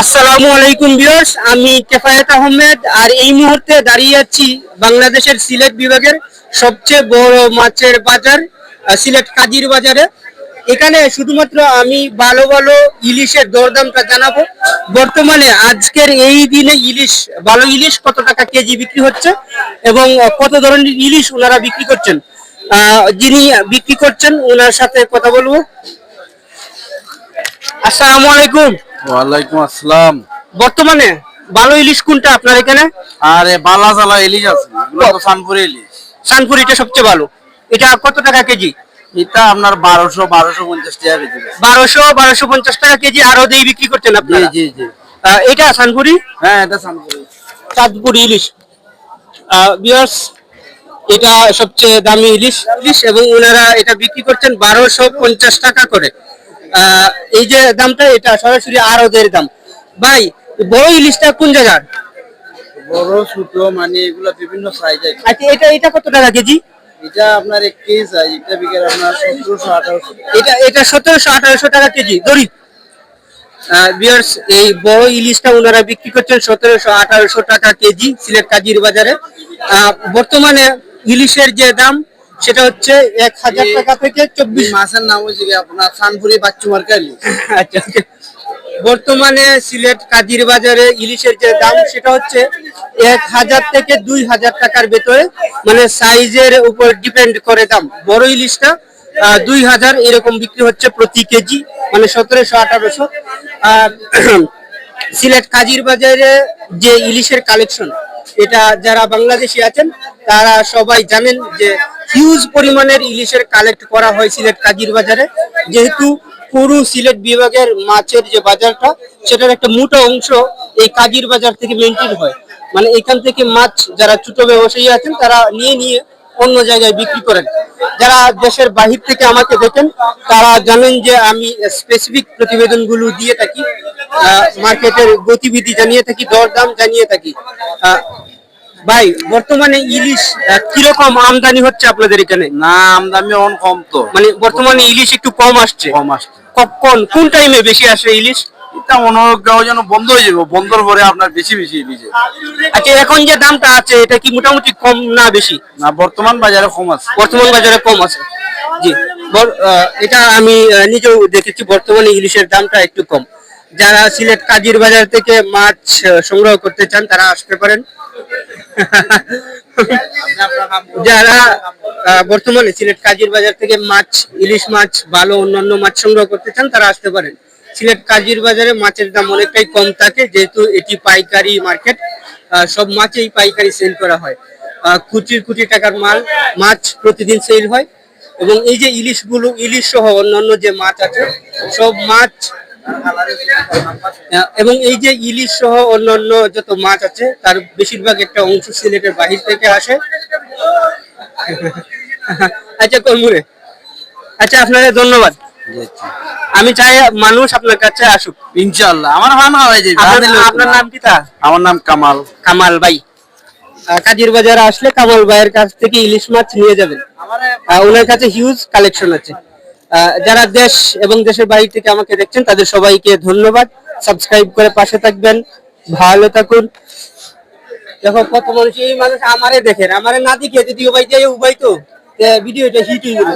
আসসালামু আলাইকুম ভিউয়ার্স, আমি কেফায়েত আহমেদ আর এই মুহূর্তে দাঁড়িয়ে আছি বাংলাদেশের সিলেট বিভাগের সবচেয়ে বড় মাছের বাজার সিলেট কাজির বাজারে। এখানে শুধুমাত্র আমি ভালো ভালো ইলিশের দরদামটা জানাব। বর্তমানে আজকের এই দিনে ইলিশ, ভালো ইলিশ কত টাকা কেজি বিক্রি হচ্ছে এবং কত ধরনের ইলিশ ওনারা বিক্রি করছেন? যিনি বিক্রি করছেন, ওনার সাথে কথা বলব। আসসালামু আলাইকুম। ওয়ালাইকুম আসসালাম। বর্তমানে ভালো ইলিশ কোনটা আপনার এখানে? আরে বালা জালা ইলিশ আছে এগুলো তো সানপুরে ইলিশ। সানপুর এটা সবচেয়ে ভালো। এটা কত টাকা কেজি? এটা আপনার বারোশো বারোশো পঞ্চাশ টাকা কেজি বারোশো বারোশো পঞ্চাশ টাকা কেজি আরও দিয়ে বিক্রি করছেন জি আপনারা জি। জি এটা সানপুরি? হ্যাঁ এটা সানপুরে। চাঁদপুর ইলিশ। বিয়ার্স এটা সবচেয়ে দামি ইলিশ। ইলিশ এবং ওনারা এটা বিক্রি করছেন বারোশো পঞ্চাশ টাকা করে। এই যে দামটা এটা সরাসরি আরদের দাম। ভাই বড় ইলিশটা কোন জায়গার? বড় ছোট মানে এগুলা বিভিন্ন সাইজ আছে আচ্ছা এটা এটা কত টাকা কেজি? এটা আপনার এক কেজি সাইজ এটা বিকেল আপনার সতেরোশো আঠারোশো এটা এটা সতেরোশো আঠারোশো টাকা কেজি দড়ি বিয়ার্স এই বড় ইলিশটা ওনারা বিক্রি করছেন সতেরোশো আঠারোশো টাকা কেজি সিলেট কাজির বাজারে। বর্তমানে ইলিশের যে দাম সেটা হচ্ছে এক হাজার টাকা থেকে চব্বিশ মাছের নাম হচ্ছে আপনার সানপুরি বাচ্চু আচ্ছা আচ্ছা। বর্তমানে সিলেট কাজির বাজারে ইলিশের যে দাম সেটা হচ্ছে এক হাজার থেকে দুই হাজার টাকার ভেতরে। মানে সাইজের উপর ডিপেন্ড করে দাম। বড় ইলিশটা দুই হাজার এরকম বিক্রি হচ্ছে প্রতি কেজি মানে সতেরোশো আঠারোশো। আর সিলেট কাজির বাজারে যে ইলিশের কালেকশন এটা যারা বাংলাদেশি আছেন তারা সবাই জানেন যে হিউজ পরিমাণের ইলিশের কালেক্ট করা হয় সিলেট কাজির বাজারে। যেহেতু পুরো সিলেট বিভাগের মাছের যে বাজারটা, সেটার একটা মোটা অংশ এই কাজির বাজার থেকে মেনটেন হয়। মানে এখান থেকে মাছ যারা ছোট ব্যবসায়ী আছেন, তারা নিয়ে নিয়ে অন্য জায়গায় বিক্রি করেন। যারা দেশের বাহির থেকে আমাকে দেখেন, তারা জানেন যে আমি স্পেসিফিক প্রতিবেদনগুলো দিয়ে থাকি মার্কেটের গতিবিধি জানিয়ে থাকি, দরদাম জানিয়ে থাকি। ভাই বর্তমানে ইলিশ কীরকম আমদানি হচ্ছে আপনাদের এখানে? না আমদানি অন কম তো। মানে বর্তমানে ইলিশ একটু কম আসছে। কম আসছে। কখন কোন টাইমে বেশি আসে ইলিশ? এটা যেন বন্ধ হয়ে যাবে বন্ধর পরে আপনার বেশি বেশি ইলিশ। আচ্ছা এখন যে দামটা আছে এটা কি মোটামুটি কম না বেশি? না বর্তমান বাজারে কম আছে। বর্তমান বাজারে কম আছে। জি এটা আমি নিজেও দেখেছি বর্তমানে ইলিশের দামটা একটু কম। যারা সিলেট কাজির বাজার থেকে মাছ সংগ্রহ করতে চান তারা আসতে পারেন। যারা বর্তমানে সিলেট কাজির বাজার থেকে মাছ, ইলিশ মাছ ভালো অন্যান্য মাছ সংগ্রহ করতে চান, তারা আসতে পারেন। সিলেট কাজির বাজারে মাছের দাম অনেকটাই কম থাকে, যেহেতু এটি পাইকারি মার্কেট সব মাছেই পাইকারি সেল করা হয়। কোটি কোটি টাকার মাল, মাছ প্রতিদিন সেল হয়। এবং এই যে ইলিশগুলো ইলিশ সহ অন্যান্য যে মাছ আছে, সব মাছ এবং এই যে ইলিশ সহ অন্যান্য যত মাছ আছে তার বেশিরভাগ একটা অংশ সিলেটের বাহির থেকে আসে। আচ্ছা কর্মুরে আচ্ছা আপনাদের ধন্যবাদ। আমি চাই মানুষ আপনার কাছে আসুক। ইনশাল্লাহ আমার ভান হয়ে যাবে আপনার নাম কি তা? আমার নাম কামাল। কামাল ভাই। কাজির বাজারে আসলে কামাল ভাইয়ের কাছ থেকে ইলিশ মাছ নিয়ে যাবেন। ওনার কাছে হিউজ কালেকশন আছে। যারা দেশ এবং দেশের বাইরে থেকে আমাকে দেখছেন, তাদের সবাইকে ধন্যবাদ। সাবস্ক্রাইব করে পাশে থাকবেন। ভালো থাকুন। দেখো, কত মানুষ, এই মানুষ আমারে দেখেন আমারে না দেখে যদি উবাই যায়, উবাই তো ভিডিওটা হিট হয়ে গেল